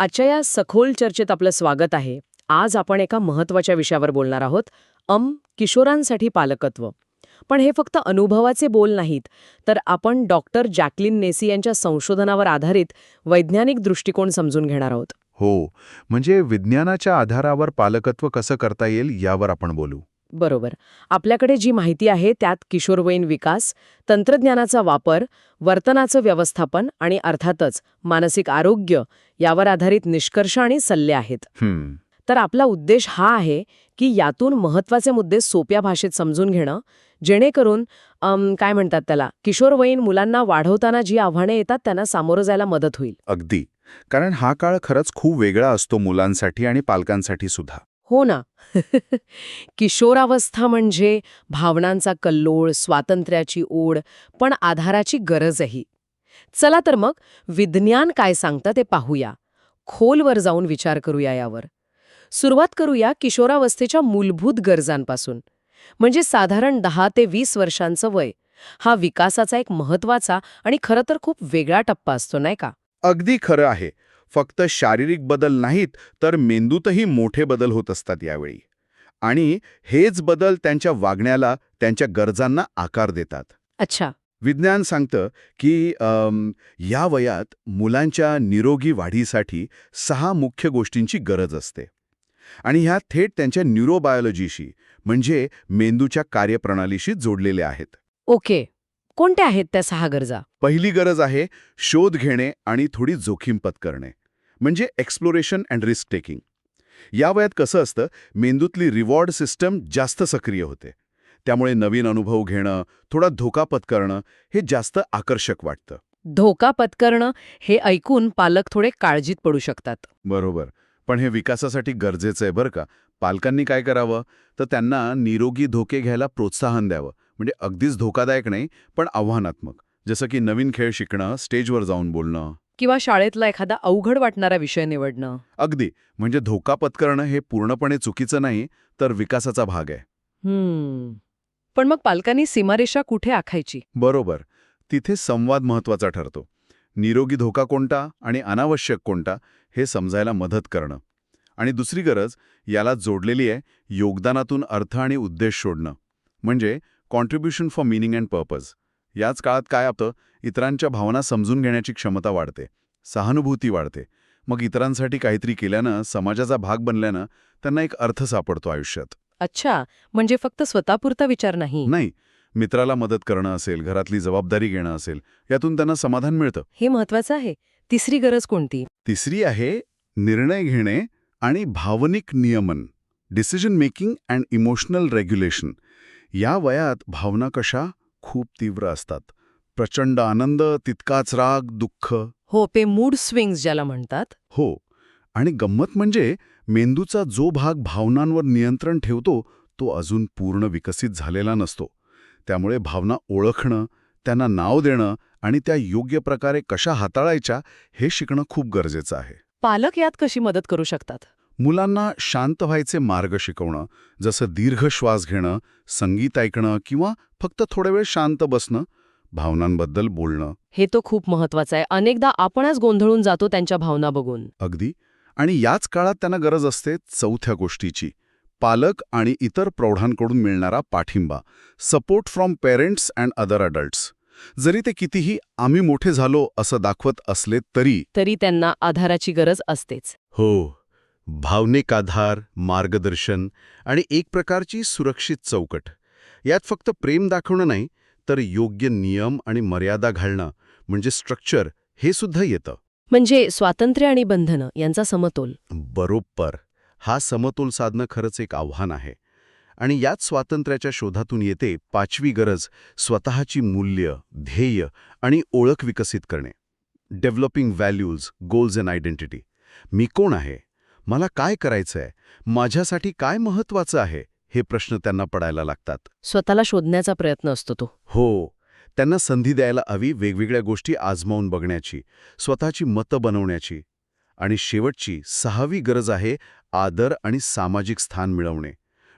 आजच्या या सखोल चर्चेत आपलं स्वागत आहे. आज आपण एका महत्त्वाच्या विषयावर बोलणार आहोत अम किशोरांसाठी पालकत्व. पण हे फक्त अनुभवाचे बोल नाहीत तर आपण डॉक्टर जॅकलिन नेसी यांच्या संशोधनावर आधारित वैज्ञानिक दृष्टिकोन समजून घेणार आहोत. हो म्हणजे विज्ञानाच्या आधारावर पालकत्व कसं करता येईल यावर आपण बोलू. बरोबर. आपल्याकडे जी माहिती आहे त्यात किशोरवयीन विकास तंत्रज्ञानाचा वापर वर्तनाचं व्यवस्थापन आणि अर्थातच मानसिक आरोग्य यावर आधारित निष्कर्ष आणि सल्ले आहेत. तर आपला उद्देश हा आहे की यातून महत्त्वाचे मुद्दे सोप्या भाषेत समजून घेणं जेणेकरून काय म्हणतात त्याला किशोरवयीन मुलांना वाढवताना जी आव्हाने येतात त्यांना सामोरं जायला मदत होईल. अगदी. कारण हा काळ खरंच खूप वेगळा असतो मुलांसाठी आणि पालकांसाठी सुद्धा. हो ना. किशोरावस्था म्हणजे भावनांचा कल्लोळ स्वातंत्र्याची ओढ पण आधाराची गरजही. चला तर मग विज्ञान काय सांगतं ते पाहूया. खोलवर जाऊन विचार करूया यावर. सुरुवात करूया किशोरावस्थेच्या मूलभूत गरजांपासून. म्हणजे साधारण दहा ते वीस वर्षांचं वय. हा विकासाचा एक महत्त्वाचा आणि खरं तर खूप वेगळा टप्पा असतो नाही का? अगदी खरं आहे. फक्त शारीरिक बदल नाहीत तर मेंदूतही मोठे बदल होत असतात यावेळी. आणि हेच बदल त्यांच्या वागण्याला त्यांच्या गरजांना आकार देतात. अच्छा. विज्ञान सांगतं की या वयात मुलांच्या निरोगी वाढीसाठी सहा मुख्य गोष्टींची गरज असते. आणि ह्या थेट त्यांच्या न्यूरोबायोलॉजीशी म्हणजे मेंदूच्या कार्यप्रणालीशी जोडलेल्या आहेत. ओके. कोणत्या आहेत त्या सहा गरजा? पहिली गरज आहे शोध घेणे आणि थोडी जोखीम पत्करणे. म्हणजे एक्सप्लोरेशन अँड रिस्क टेकिंग या वयात कसं असतं मेंदूतली रिवॉर्ड सिस्टम जास्त सक्रिय होते. त्यामुळे नवीन अनुभव घेणं थोडा धोका पत्करणं हे जास्त आकर्षक वाटतं. धोका पत्करणं हे ऐकून पालक थोडे काळजीत पडू शकतात. बरोबर. पण हे विकासासाठी गरजेचं आहे बरं का. पालकांनी काय करावं? तर त्यांना निरोगी धोके घ्यायला प्रोत्साहन द्यावं. म्हणजे अगदीच धोकादायक नाही पण आव्हानात्मक. जसं की नवीन खेळ शिकणं स्टेजवर जाऊन बोलणं. किंवा शाळेतला एखादा अवघड वाटणारा विषय निवडणं? अगदी. म्हणजे धोका पत्करणं हे पूर्णपणे चुकीचं नाही तर विकासाचा भाग आहे. हम्म. पण मग पालकांनी सीमारेषा कुठे आखायची? बरोबर. तिथे संवाद महत्त्वाचा ठरतो. निरोगी धोका कोणता आणि अनावश्यक कोणता हे समजायला मदत करणं. आणि दुसरी गरज याला जोडलेली आहे योगदानातून अर्थ आणि उद्देश शोधणं. म्हणजे contribution for meaning and purpose याच काळात काय होतं? इतरांच्या भावना समजून घेण्याची क्षमता वाढते. सहानुभूती वाढते. मग इतरांसाठी काहीतरी केल्यानं समाजाचा भाग बनल्यानं त्यांना एक अर्थ सापडतो आयुष्यात. अच्छा. म्हणजे फक्त स्वतःपुरता विचार नाही? नाही. मित्राला मदत करणं असेल घरातली जबाबदारी घेणं असेल यातून त्यांना समाधान मिळतं. हे महत्वाचं आहे. तिसरी गरज कोणती? तिसरी आहे निर्णय घेणे आणि भावनिक नियमन. Decision making and emotional regulation या वयात भावना कशा खूप तीव्र असतात. प्रचंड आनंद तितकाच राग दुःख. हो ते मूड स्विंग्स ज्याला म्हणतात. हो. आणि गंमत म्हणजे मेंदूचा जो भाग भावनांवर नियंत्रण ठेवतो तो अजून पूर्ण विकसित झालेला नसतो. त्यामुळे भावना ओळखणं त्यांना नाव देणं आणि त्या योग्य प्रकारे कशा हाताळायच्या हे शिकणं खूप गरजेचं आहे. पालक यात कशी मदत करू शकतात? मुलांना शांत व्हायचे मार्ग शिकवणं जसं दीर्घ श्वास घेणं संगीत ऐकणं किंवा फक्त थोडा वेळ शांत बसणं भावनांबद्दल बोलणं. हे तो खूप महत्वाचं आहे. अनेकदा आपणच गोंधळून जातो त्यांच्या भावना बघून. अगदी. आणि याच काळात त्यांना गरज असते चौथ्या गोष्टीची. पालक आणि इतर प्रौढांकडून मिळणारा पाठिंबा. Support from parents and other adults जरी ते कितीही आम्ही मोठे झालो असं दाखवत असले तरी तरी त्यांना आधाराची गरज असतेच. हो. भावनिक आधार मार्गदर्शन आणि एक प्रकारची सुरक्षित चौकट. यात फक्त प्रेम दाखवणं नाही तर योग्य नियम आणि मर्यादा घालणं म्हणजे स्ट्रक्चर हे सुद्धा येतं. म्हणजे स्वातंत्र्य आणि बंधनं यांचा समतोल. बरोबर. हा समतोल साधणं खरंच एक आव्हान आहे. आणि याच स्वातंत्र्याच्या शोधातून येते पाचवी गरज स्वतःची मूल्य ध्येय आणि ओळख विकसित करणे. Developing values goals and identity मी कोण आहे? मला काय करायचं आहे माझ्यासाठी काय महत्वाचं आहे? हे प्रश्न त्यांना पडायला लागतात. स्वतःला शोधण्याचा प्रयत्न असतो तो. हो. त्यांना संधी द्यायला हवी वेगवेगळ्या गोष्टी आजमावून बघण्याची स्वतःची मतं बनवण्याची आणि शेवटची सहावी गरज आहे आदर आणि सामाजिक स्थान मिळवणे.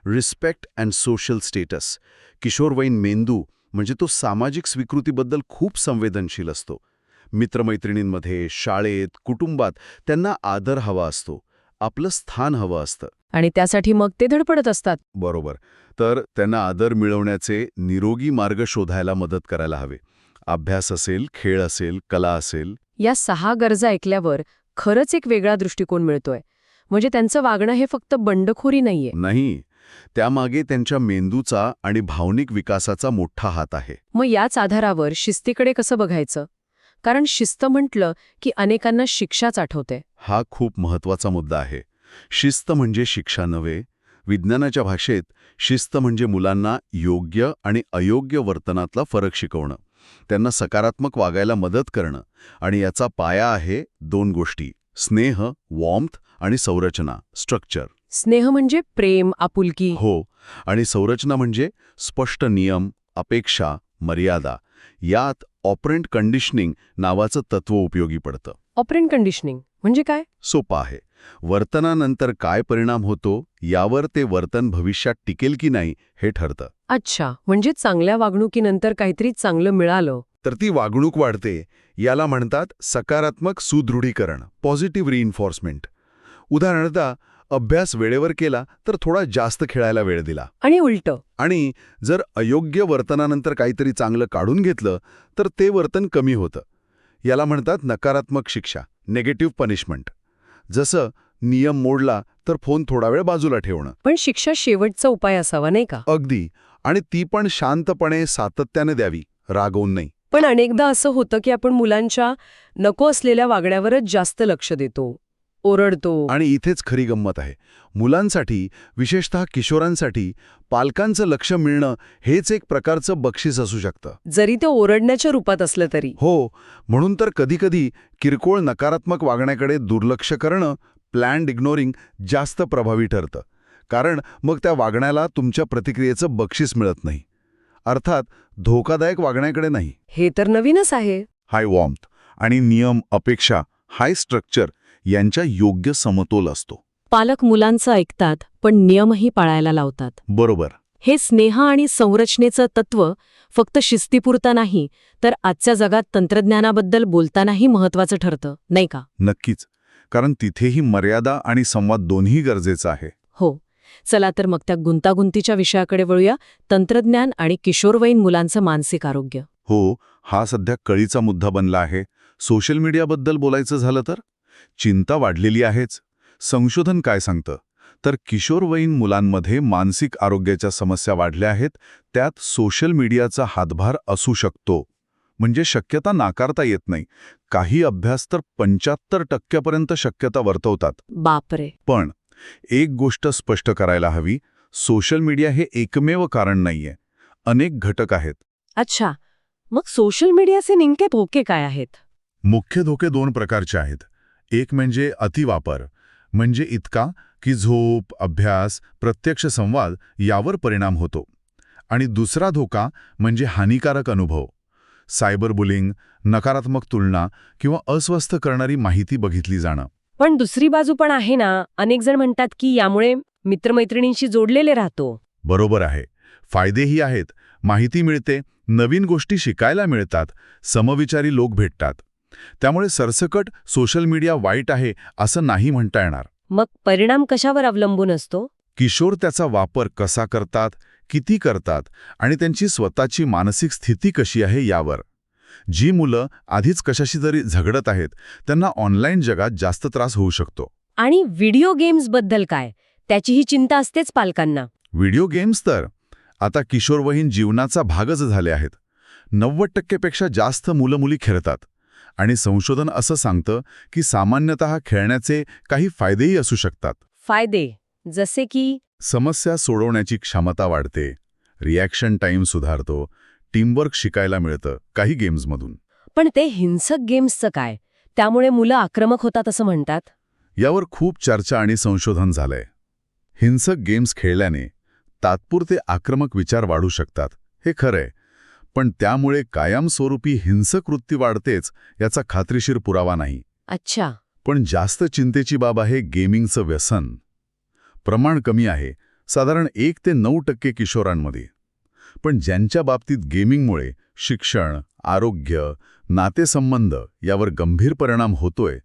Respect and social status. किशोरवयीन मेंदू म्हणजे तो सामाजिक स्वीकृतीबद्दल खूप संवेदनशील असतो. मित्रमैत्रिणींमध्ये शाळेत कुटुंबात त्यांना आदर हवा असतो. आपलं स्थान हवं असतं. आणि त्यासाठी मग ते धडपडत असतात. बरोबर. तर त्यांना आदर मिळवण्याचे निरोगी मार्ग शोधायला मदत करायला हवे. अभ्यास असेल खेळ असेल कला असेल. या सहा गरजा ऐकल्यावर खरंच एक वेगळा दृष्टिकोन मिळतोय. म्हणजे त्यांचं वागणं हे फक्त बंडखोरी नाहीये. नाही. त्यामागे त्यांच्या मेंदूचा आणि भावनिक विकासाचा मोठा हात आहे. मग याच आधारावर शिस्तीकडे कसं बघायचं? कारण शिस्त म्हटलं की अनेकांना शिक्षाच आठवते. हा खूप महत्त्वाचा मुद्दा आहे. शिस्त म्हणजे शिक्षा नव्हे. विज्ञानाच्या भाषेत शिस्त म्हणजे मुलांना योग्य आणि अयोग्य वर्तनातला फरक शिकवणं. त्यांना सकारात्मक वागायला मदत करणं. आणि याचा पाया आहे दोन गोष्टी. स्नेह वॉर्म्थ आणि संरचना स्ट्रक्चर स्नेह म्हणजे प्रेम आपुलकी. हो. आणि संरचना म्हणजे स्पष्ट नियम अपेक्षा मर्यादा. यात ऑपरेंट कंडिशनिंग नावाचं तत्व उपयोगी पडतं. ऑपरेंट कंडिशनिंग म्हणजे काय? सोपं आहे. वर्तनानंतर काय परिणाम होतो यावर ते वर्तन भविष्यात टिकेल की नाही हे ठरतं. अच्छा म्हणजे चांगल्या वागणुकीनंतर काहीतरी चांगलं मिळालं. तर ती वागणूक वाढते याला म्हणतात सकारात्मक सुदृढीकरण पॉझिटिव्ह रिइन्फॉर्समेंट उदाहरणार्थ अभ्यास वेळेवर केला तर थोडा जास्त खेळायला वेळ दिला. आणि उलटं. आणि जर अयोग्य वर्तनानंतर काहीतरी चांगलं काढून घेतलं तर ते वर्तन कमी होतं. याला म्हणतात नकारात्मक शिक्षा नेगेटिव्ह पनिशमेंट जसं नियम मोडला तर फोन थोडा वेळ बाजूला ठेवणं. पण शिक्षा शेवटचा उपाय असावा नाही का? अगदी. आणि ती पण शांतपणे सातत्याने द्यावी रागवून नाही. पण अनेकदा असं होतं की आपण मुलांच्या नको असलेल्या वागण्यावरच जास्त लक्ष देतो. ओरडतो. आणि इथेच खरी गंमत आहे. मुलांसाठी विशेषतः किशोरांसाठी पालकांचं लक्ष मिळणं हेच एक प्रकारचं बक्षीस असू शकतं. जरी ते ओरडण्याच्या रूपात असलं तरी. हो म्हणून तर कधीकधी किरकोळ नकारात्मक वागण्याकडे दुर्लक्ष करणं प्लॅन्ड इग्नोरिंग जास्त प्रभावी ठरतं. कारण मग त्या वागण्याला तुमच्या प्रतिक्रियेचं बक्षीस मिळत नाही. अर्थात धोकादायक वागण्याकडे नाही. हे तर नवीनच आहे. हाय वॉर्म्थ आणि नियम अपेक्षा हाय स्ट्रक्चर यांच्या योग्य समतोल असतो. पालक मुलांचं ऐकतात पण नियमही पाळायला लावतात. बरोबर. हे स्नेह आणि संरचनेचं तत्व फक्त शिस्तीपुरता नाही तर आजच्या जगात तंत्रज्ञानाबद्दल बोलतानाही महत्वाचं ठरतं नाही का? नक्कीच. कारण तिथेही मर्यादा आणि संवाद दोन्ही गरजेचं आहे. हो. चला तर मग त्या गुंतागुंतीच्या विषयाकडे वळूया. तंत्रज्ञान आणि किशोरवयीन मुलांचं मानसिक आरोग्य. हो हा सध्या कळीचा मुद्दा बनला आहे. सोशल मीडियाबद्दल बोलायचं झालं तर? चिंता वाढलेली आहेच. संशोधन काय सांगतं? तर किशोरवयीन मुलांमध्ये मानसिक आरोग्याच्या समस्या वाढल्या आहेत त्यात सोशल मीडियाचा हातभार असू शकतो. म्हणजे शक्यता नाकारता येत नाही. काही अभ्यास तर पंच्याहत्तर टक्क्यापर्यंत शक्यता वर्तवतात. बापरे! पण एक गोष्ट स्पष्ट करायला हवी सोशल मीडिया हे एकमेव कारण नाहीये. अनेक घटक आहेत. अच्छा. मग सोशल मीडियाचे नेमके धोके काय आहेत? मुख्य धोके दोन प्रकारचे आहेत. एक म्हणजे अतिवापर म्हणजे इतका की झोप अभ्यास प्रत्यक्ष संवाद यावर परिणाम होतो. आणि दुसरा धोका म्हणजे हानिकारक अनुभव. सायबर बुलिंग नकारात्मक तुलना किंवा अस्वस्थ करणारी माहिती बघितली जाणं. पण दुसरी बाजू पण आहे ना अनेक जण म्हणतात की यामुळे मित्रमैत्रिणींशी जोडलेले राहतो. बरोबर आहे. फायदेही आहेत. माहिती मिळते नवीन गोष्टी शिकायला मिळतात समविचारी लोक भेटतात. त्यामुळे सरसकट सोशल मीडिया वाईट आहे असं नाही म्हणता येणार. मग परिणाम कशावर अवलंबून असतो? किशोर त्याचा वापर कसा करतात किती करतात आणि त्यांची स्वतःची मानसिक स्थिती कशी आहे यावर. जी मुलं आधीच कशाशी तरी झगडत आहेत त्यांना ऑनलाईन जगात जास्त त्रास होऊ शकतो. आणि व्हिडिओ गेम्सबद्दल काय? त्याचीही चिंता असतेच पालकांना. व्हिडिओ गेम्स तर. आता किशोरवहीन जीवनाचा भागच झाले आहेत. नव्वद टक्केपेक्षा जास्त मुलं मुली खेळतात. आणि संशोधन असं सांगतं की सामान्यतः खेळण्याचे काही फायदेही असू शकतात. फायदे जसे की समस्या सोडवण्याची क्षमता वाढते रिॲक्शन टाईम सुधारतो टीमवर्क शिकायला मिळतं काही गेम्समधून पण ते हिंसक गेम्सचं काय? त्यामुळे मुलं आक्रमक होतात असं म्हणतात? यावर खूप चर्चा आणि संशोधन झालंय. हिंसक गेम्स खेळल्याने तात्पुरते आक्रमक विचार वाढू शकतात हे खरंय. पण त्यामुळे कायमस्वरूपी हिंसक वृत्ती वाढतेच याचा खात्रीशीर पुरावा नाही. अच्छा. पण जास्त चिंतेची बाब आहे गेमिंगचं व्यसन. प्रमाण कमी आहे साधारण एक ते नऊ टक्के किशोरांमध्ये. पण ज्यांच्या बाबतीत गेमिंगमुळे शिक्षण आरोग्य नातेसंबंध यावर गंभीर परिणाम होतोय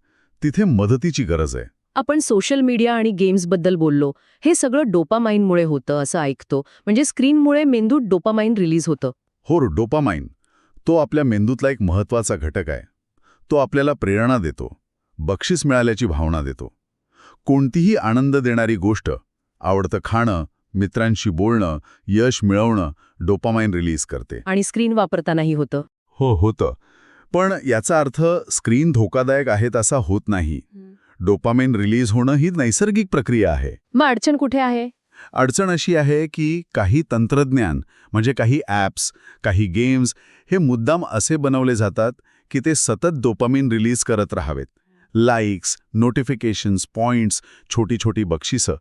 तिथे मदतीची गरज आहे. आपण सोशल मीडिया आणि गेम्सबद्दल बोललो. हे सगळं डोपामाइनमुळे होतं असं ऐकतो. म्हणजे स्क्रीनमुळे मेंदूत डोपामाइन रिलीज होतं. हो डोपामाइन तो आपल्या मेंदूतला एक महत्त्वाचा घटक आहे. तो आपल्याला प्रेरणा देतो बक्षीस मिळाल्याची भावना देतो. कोणतीही आनंद देणारी गोष्ट आवडतं खाणं मित्रांशी बोलणं यश मिळवणं डोपामाइन रिलीज करते. आणि स्क्रीन वापरतानाही होतं. हो होतं. पण याचा अर्थ स्क्रीन धोकादायक आहेत असा होत नाही. डोपामाइन रिलीज होणं ही नैसर्गिक प्रक्रिया आहे. मग अडचण कुठे आहे? अडचण अशी आहे की काही तंत्रज्ञान म्हणजे काही ॲप्स काही गेम्स हे मुद्दाम असे बनवले जातात की ते सतत डोपामिन रिलीज करत राहावेत. लाईक्स नोटिफिकेशन्स पॉइंट्स छोटी छोटी बक्षिसं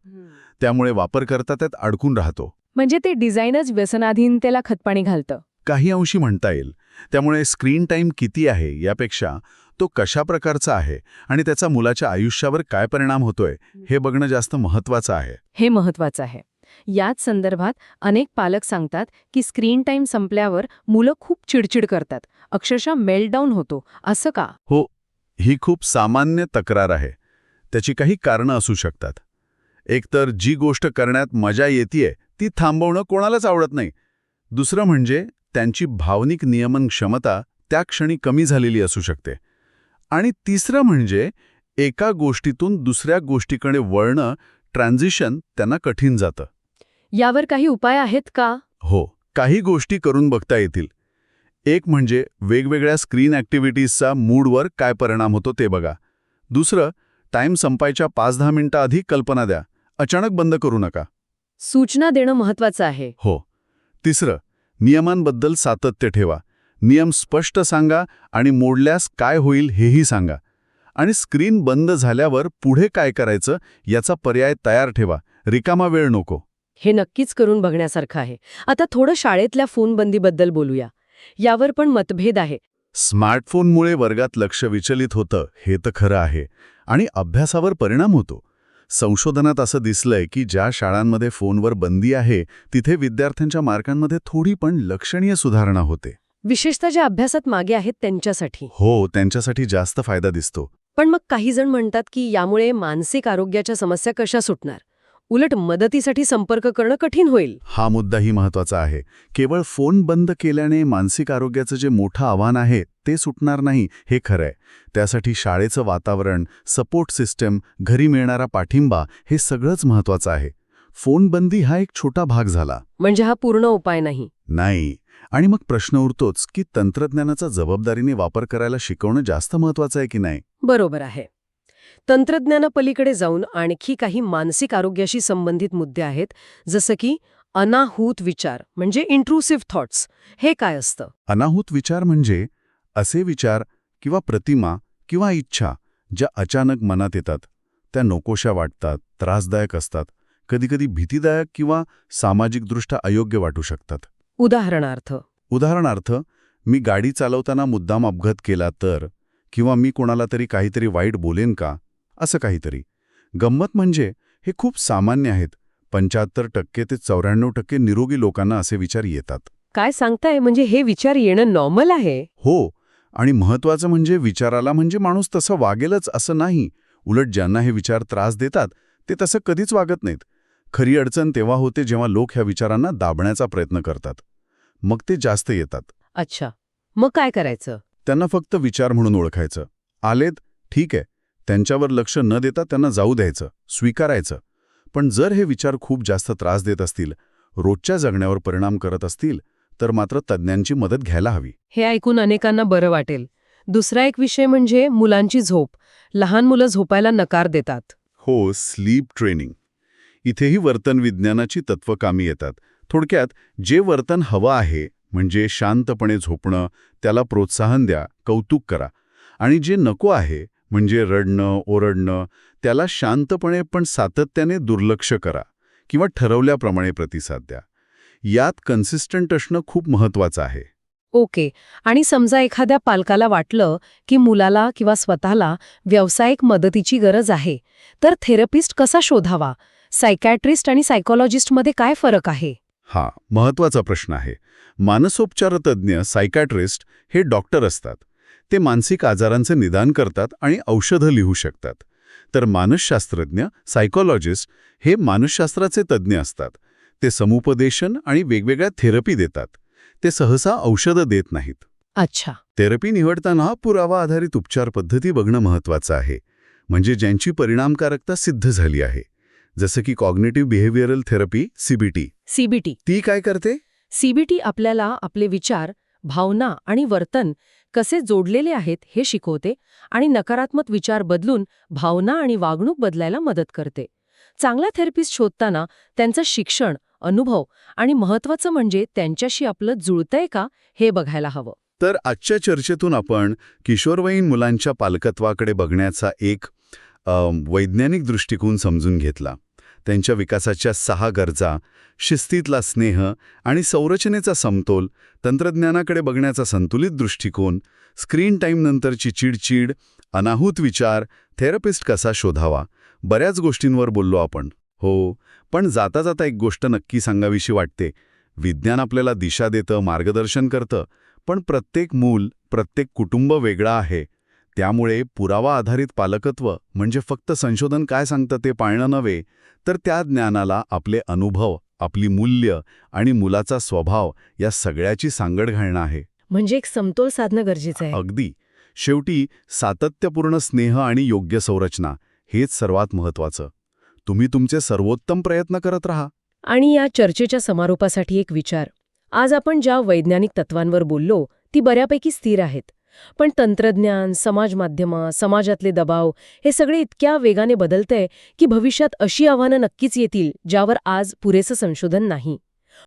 त्यामुळे वापरकर्ता त्यात अडकून राहतो. म्हणजे ते डिझाईनच व्यसनाधीनतेला खतपाणी घालतं. काही अंशी म्हणता येईल. त्यामुळे स्क्रीन टाईम किती आहे यापेक्षा तो कशा प्रकारचा आहे आणि त्याचा मुलाच्या आयुष्यावर काय परिणाम होतोय हे बघणं जास्त महत्वाचं आहे. हे महत्वाचं आहे. याच संदर्भात अनेक पालक सांगतात की स्क्रीन टाईम संपल्यावर मुलं खूप चिडचिड करतात. अक्षरशः मेल्टडाऊन होतो. असं का? हो ही खूप सामान्य तक्रार आहे. त्याची काही कारणं असू शकतात. एकतर जी गोष्ट करण्यात मजा येतीये ती थांबवणं कोणालाच आवडत नाही. दुसरं म्हणजे त्यांची भावनिक नियमन क्षमता त्या क्षणी कमी झालेली असू शकते. आणि तिसरं म्हणजे एका गोष्टीतून दुसऱ्या गोष्टीकडे वळणं ट्रान्झिशन त्यांना कठीण जातं. यावर काही उपाय आहेत का? हो काही गोष्टी करून बघता येतील. एक म्हणजे वेगवेगळ्या स्क्रीन ॲक्टिव्हिटीजचा मूडवर काय परिणाम होतो ते बघा. दुसरं टाईम संपायच्या पाच दहा मिनिटं आधी कल्पना द्या. अचानक बंद करू नका. सूचना देणं महत्वाचं आहे. हो. तिसरं नियमांबद्दल सातत्य ठेवा. नियम स्पष्ट सांगा आणि मोडल्यास काय होईल हेही सांगा. आणि स्क्रीन बंद झाल्यावर पुढे काय करायचं याचा पर्याय तयार ठेवा. रिकामा वेळ नको. हे नक्कीच करून बघण्यासारखं आहे. आता थोडं शाळेतल्या फोनबंदीबद्दल बोलूया. यावर पण मतभेद आहे. स्मार्टफोनमुळे वर्गात लक्ष विचलित होतं हे तर खरं आहे. आणि अभ्यासावर परिणाम होतो. संशोधनात असं दिसलंय की ज्या शाळांमध्ये फोनवर बंदी आहे तिथे विद्यार्थ्यांच्या मार्कांमध्ये थोडी पण लक्षणीय सुधारणा होते. विशेषतः ज्या अभ्यासात मागे आहेत त्यांच्यासाठी. हो त्यांच्यासाठी जास्त फायदा दिसतो. पण मग काही जण म्हणतात की यामुळे मानसिक आरोग्याच्या समस्या कशा सुटणार? उलट मदतीसाठी संपर्क करणं कठीण होईल. हा मुद्दाही महत्त्वाचा आहे. केवळ फोन बंद केल्याने मानसिक आरोग्याचं जे मोठं आव्हान आहे ते सुटणार नाही हे खरंय. त्यासाठी शाळेचं वातावरण सपोर्ट सिस्टम घरी मिळणारा पाठिंबा हे सगळंच महत्वाचं आहे. फोनबंदी हा एक छोटा भाग झाला. म्हणजे हा पूर्ण उपाय नाही. नाही. आणि मग प्रश्न उरतोच की तंत्रज्ञानाचा जबाबदारीने वापर करायला शिकवणं जास्त महत्वाचं आहे की नाही? बरोबर आहे. तंत्रज्ञानापलीकडे जाऊन आणखी काही मानसिक आरोग्याशी संबंधित मुद्दे आहेत जसं की अनाहूत विचार म्हणजे इंट्रुसिव्ह थॉट्स हे काय असतं? अनाहूत विचार म्हणजे असे विचार किंवा प्रतिमा किंवा इच्छा ज्या अचानक मनात येतात. त्या नकोशा वाटतात त्रासदायक असतात. कधीकधी भीतीदायक किंवा सामाजिकदृष्ट्या अयोग्य वाटू शकतात. उदाहरणार्थ. उदाहरणार्थ मी गाडी चालवताना मुद्दाम अपघात केला तर किंवा मी कोणाला तरी काहीतरी वाईट बोलेन का? असं काहीतरी. गंमत म्हणजे हे खूप सामान्य आहेत. पंच्याहत्तर टक्के ते चौऱ्याण्णव टक्के निरोगी लोकांना असे विचार येतात. काय सांगताय? म्हणजे हे विचार येणं नॉर्मल आहे? हो आणि महत्वाचं म्हणजे विचाराला म्हणजे माणूस तसं वागेलच असं नाही. उलट ज्यांना हे विचार त्रास देतात ते तसं कधीच वागत नाहीत. खरी अडचण तेव्हा होते जेव्हा लोक ह्या विचारांना दाबण्याचा प्रयत्न करतात. मग ते जास्त येतात. अच्छा. मग काय करायचं? त्यांना फक्त विचार म्हणून ओळखायचं. आलेत ठीक आहे. त्यांच्यावर लक्ष न देता त्यांना जाऊ द्यायचं स्वीकारायचं. पण जर हे विचार खूप जास्त त्रास देत असतील रोजच्या जगण्यावर परिणाम करत असतील तर मात्र तज्ज्ञांची मदत घ्यायला हवी. हे ऐकून अनेकांना बरं वाटेल. दुसरा एक विषय म्हणजे मुलांची झोप. लहान मुलं झोपायला नकार देतात. हो स्लीप ट्रेनिंग. इथेही वर्तन विज्ञानाची तत्व कामी येतात. थोडक्यात जे वर्तन हवं आहे म्हणजे शांतपणे झोपणं त्याला प्रोत्साहन द्या कौतुक करा. आणि जे नको आहे म्हणजे रडणं ओरडणं त्याला शांतपणे पण सातत्याने दुर्लक्ष करा किंवा ठरवल्याप्रमाणे प्रतिसाद द्या. यात कन्सिस्टंट असणं खूप महत्वाचं आहे. ओके. आणि समजा एखाद्या पालकाला वाटलं की मुलाला किंवा स्वतःला व्यावसायिक मदतीची गरज आहे तर थेरपिस्ट कसा शोधावा? सायकॅट्रिस्ट आणि सायकोलॉजिस्टमध्ये काय फरक आहे? हा महत्त्वाचा प्रश्न आहे. मानसोपचार तज्ज्ञ सायकॅट्रिस्ट हे डॉक्टर असतात. ते मानसिक आजारांचं निदान करतात आणि औषधं लिहू शकतात. तर मानसशास्त्रज्ञ सायकोलॉजिस्ट हे मानसशास्त्राचे तज्ज्ञ असतात. ते समुपदेशन आणि वेगवेगळ्या थेरपी देतात. ते सहसा औषधं देत नाहीत. अच्छा. थेरपी निवडताना पुरावा आधारित उपचार पद्धती बघणं महत्वाचं आहे. म्हणजे ज्यांची परिणामकारकता सिद्ध झाली आहे. जसं की cognitive behavioural therapy CBT CBT ती काय करते? सीबीटी आपल्याला आपले विचार भावना आणि वर्तन कसे जोडलेले आहेत हे शिकवते आणि नकारात्मक विचार बदलून भावना आणि वागणूक बदलायला मदत करते. चांगला थेरपिस्ट शोधताना त्यांचं शिक्षण अनुभव आणि महत्वाचं म्हणजे त्यांच्याशी आपलं जुळतंय का हे बघायला हवं. तर आजच्या चर्चेतून आपण किशोरवयीन मुलांच्या पालकत्वाकडे बघण्याचा एक वैज्ञानिक दृष्टिकोन समजून घेतला. त्यांच्या विकासाच्या सहा गरजा शिस्तीतला स्नेह आणि संरचनेचा समतोल तंत्रज्ञानाकडे बघण्याचा संतुलित दृष्टिकोन स्क्रीन टाईमनंतरची चिडचिड अनाहूत विचार थेरपिस्ट कसा शोधावा बऱ्याच गोष्टींवर बोललो आपण. हो पण जाता जाता एक गोष्ट नक्की सांगावीशी वाटते. विज्ञान आपल्याला दिशा देतं मार्गदर्शन करतं पण प्रत्येक मूल प्रत्येक कुटुंब वेगळं आहे. त्यामुळे पुरावा आधारित पालकत्व म्हणजे फक्त संशोधन काय सांगतं ते पाळणं नव्हे तर त्या ज्ञानाला आपले अनुभव आपली मूल्य आणि मुलाचा स्वभाव या सगळ्याची सांगड घालणं आहे. म्हणजे एक समतोल साधणं गरजेचं आहे. अगदी. शेवटी सातत्यपूर्ण स्नेह आणि योग्य संरचना हेच सर्वात महत्वाचं तुम्ही तुमचे सर्वोत्तम प्रयत्न करत राहा. आणि या चर्चेच्या समारोपासाठी एक विचार. आज आपण ज्या वैज्ञानिक तत्वांवर बोललो ती बऱ्यापैकी स्थिर आहेत. पण तंत्रज्ञान समाज माध्यमं समाजातले दबाव हे सगळे इतक्या वेगाने बदलतंय की भविष्यात अशी आव्हानं नक्कीच येतील ज्यावर आज पुरेसं संशोधन नाही.